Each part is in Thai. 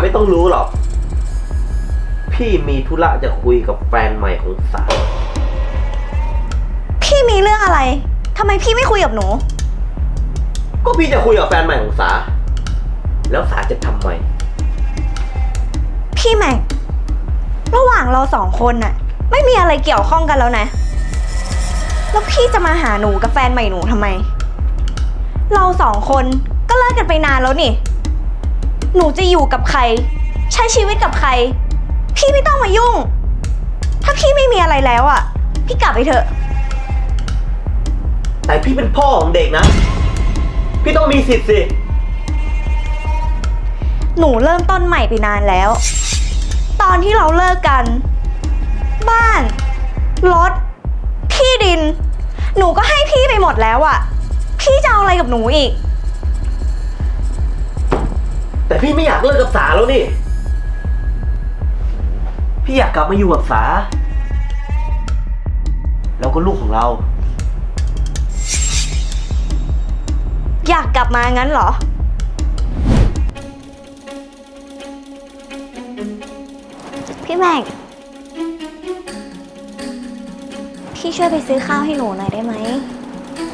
สาไม่ต้องรู้หรอก พี่มีธุระจะคุยกับแฟนใหม่ของสาพี่มีเรื่องอะไร ทำไมพี่ไม่คุยกับหนู ก็พี่จะคุยกับแฟนใหม่ของสา แล้วสาจะทำไม พี่แม็ก ระหว่างเราสองคนน่ะ ไม่มีอะไรเกี่ยวข้องกันแล้วนะ แล้วพี่จะมาหาหนูกับแฟนใหม่หนูทำไม เราสองคนก็เลิกกันไปนานแล้วนี่ หนูจะอยู่กับใคร ใช้ชีวิตกับใคร พี่ไม่ต้องมายุ่ง ถ้าพี่ไม่มีอะไรแล้วอะ พี่กลับไปเถอะ แต่พี่เป็นพ่อของเด็กนะ พี่ต้องมีสิทธิ์สิ หนูเริ่มต้นใหม่ไปนานแล้ว ตอนที่เราเลิกกัน บ้าน รถ ที่ดิน หนูก็ให้พี่ไปหมดแล้วอะพี่จะเอาอะไรกับหนูอีก แต่พี่ไม่อยากเลิกกับสาแล้วนี่ พี่อยากกลับมาอยู่กับสา แล้วก็ลูกของเรา อยากกลับมางั้นเหรอ พี่แม็ก พี่ช่วยไปซื้อข้าวให้หนูหน่อยได้ไหม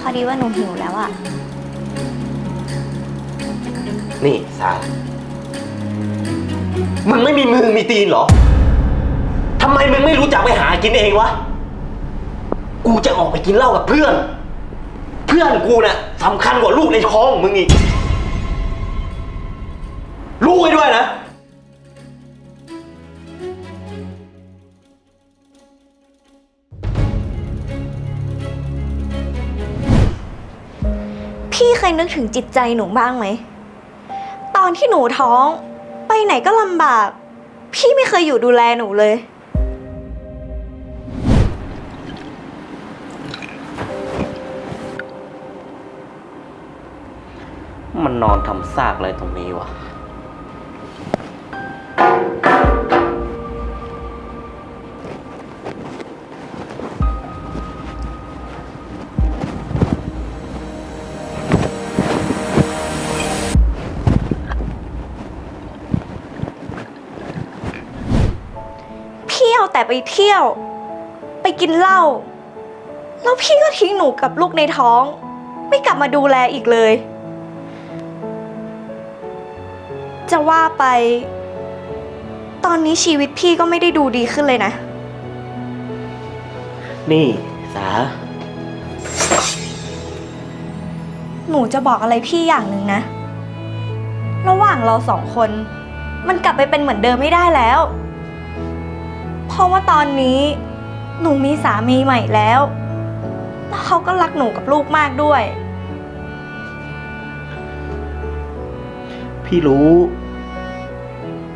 พอดีว่าหนูหิวแล้วอะ นี่สามึงไม่มีมือมีตีนเหรอ ทำไมมึงไม่รู้จักไปหากินเองวะ กูจะออกไปกินเหล้ากับเพื่อน เพื่อนกูน่ะสำคัญกว่าลูกในท้องของมึงอีก รู้ไว้ด้วยนะ พี่เคยนึกถึงจิตใจหนูบ้างไหม อนที่หนูท้อง ไปไหนก็ลำบาก พี่ไม่เคยอยู่ดูแลหนูเลย มันนอนทำซากอะไรตรงนี้วะ แต่ไปเที่ยว ไปกินเหล้าแล้วพี่ก็ทิ้งหนูกับลูกในท้อง ไม่กลับมาดูแลอีกเลย จะว่าไป ตอนนี้ชีวิตพี่ก็ไม่ได้ดูดีขึ้นเลยนะ นี่สา หนูจะบอกอะไรพี่อย่างหนึ่งนะ ระหว่างเราสองคน มันกลับไปเป็นเหมือนเดิมไม่ได้แล้ว เพราะว่าตอนนี้หนูมีสามีใหม่แล้วแล้วเขาก็รักหนูกับลูกมากด้วย พี่รู้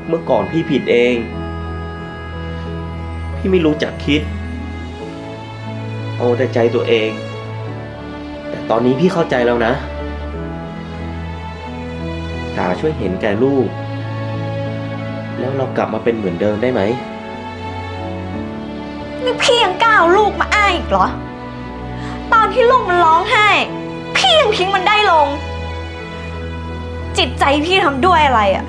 เมื่อก่อนพี่ผิดเอง พี่ไม่รู้จักคิด เอาแต่ใจตัวเอง แต่ตอนนี้พี่เข้าใจแล้วนะสาช่วยเห็นแก่ลูก แล้วเรากลับมาเป็นเหมือนเดิมได้ไหม นี่พี่ยังกล้าเอาลูกมาอ้ายอีกเหรอ ตอนที่ลูกมันร้องไห้ พี่ยังทิ้งมันได้ลง จิตใจพี่ทำด้วยอะไรอะ่ะ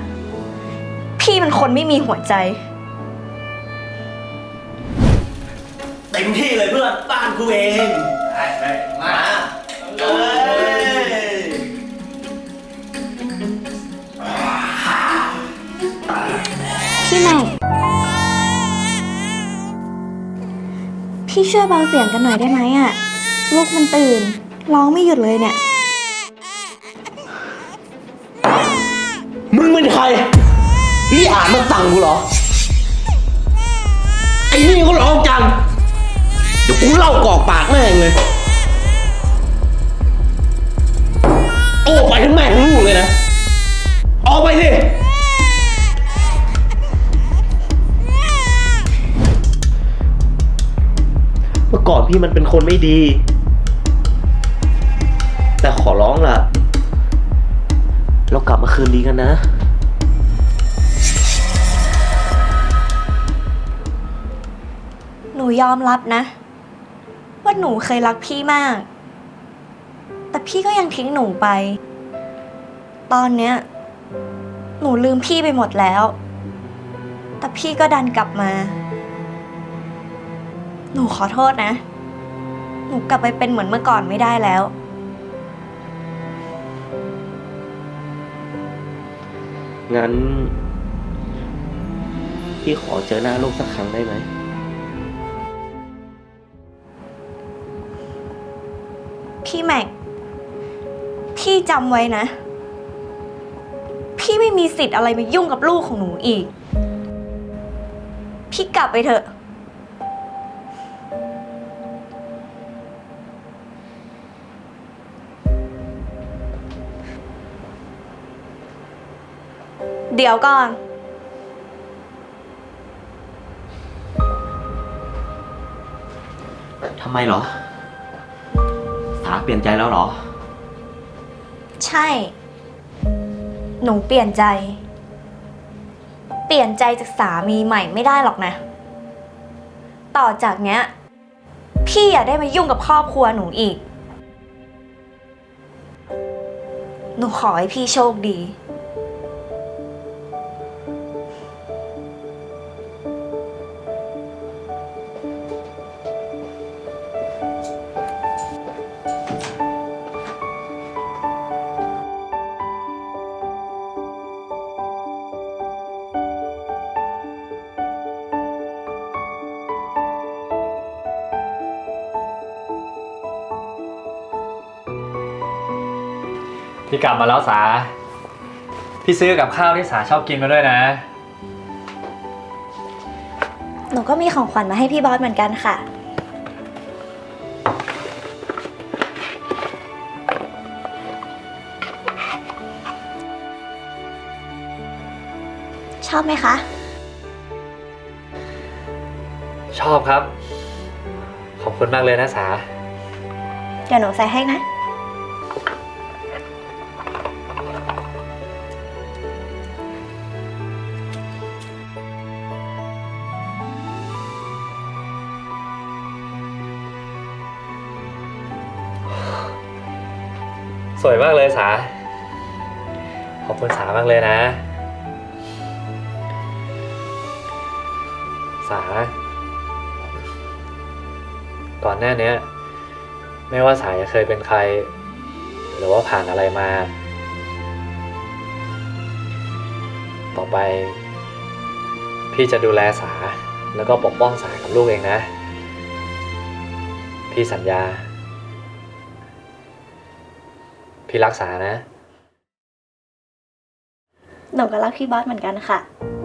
พี่เป็นคนไม่มีหัวใจ เต็มที่เลยเพื่อนบ้านกูเองมาเอ้ย พี่ช่วยเบาเสียงกันหน่อยได้ไหมอะ่ะลูกมันตื่น ร้องไม่หยุดเลยเนี่ย มึงเป็นใคร นี่อ่านมาสั่งกูเหรอ ไอ้นี่ก็ร้องจัง เดี๋ยวกูเล่ากอกปากแม่งเลย เมื่อก่อนพี่มันเป็นคนไม่ดี แต่ขอร้องล่ะ เรากลับมาคืนดีกันนะ หนูยอมรับนะ ว่าหนูเคยรักพี่มาก แต่พี่ก็ยังทิ้งหนูไป ตอนเนี้ย หนูลืมพี่ไปหมดแล้ว แต่พี่ก็ดันกลับมา หนูขอโทษนะ หนูกลับไปเป็นเหมือนเมื่อก่อนไม่ได้แล้ว งั้น พี่ขอเจอหน้าลูกสักครั้งได้ไหม พี่แม็ก พี่จำไว้นะ พี่ไม่มีสิทธิ์อะไรมายุ่งกับลูกของหนูอีก พี่กลับไปเถอะ เดี๋ยวก่อน ทำไมเหรอ สาเปลี่ยนใจแล้วเหรอ ใช่ หนูเปลี่ยนใจ เปลี่ยนใจจากสามีใหม่ไม่ได้หรอกนะ ต่อจากเนี้ย พี่อย่าได้มายุ่งกับครอบครัวหนูอีก หนูขอให้พี่โชคดี พี่กลับมาแล้วสา พี่ซื้อกับข้าวที่สาชอบกินมาด้วยนะ หนูก็มีของขวัญมาให้พี่บอสเหมือนกันค่ะ ชอบไหมคะ ชอบครับ ขอบคุณมากเลยนะสา เดี๋ยวหนูใส่ให้นะ สวยมากเลยสา ขอบคุณสามากเลยนะ สา ก่อนหน้าเนี้ยไม่ว่าสาจะเคยเป็นใคร หรือว่าผ่านอะไรมา ต่อไป พี่จะดูแลสา แล้วก็ปกป้องสากับลูกเองนะ พี่สัญญา พี่รักษานะ หนูก็รักพี่บอสเหมือนกันค่ะค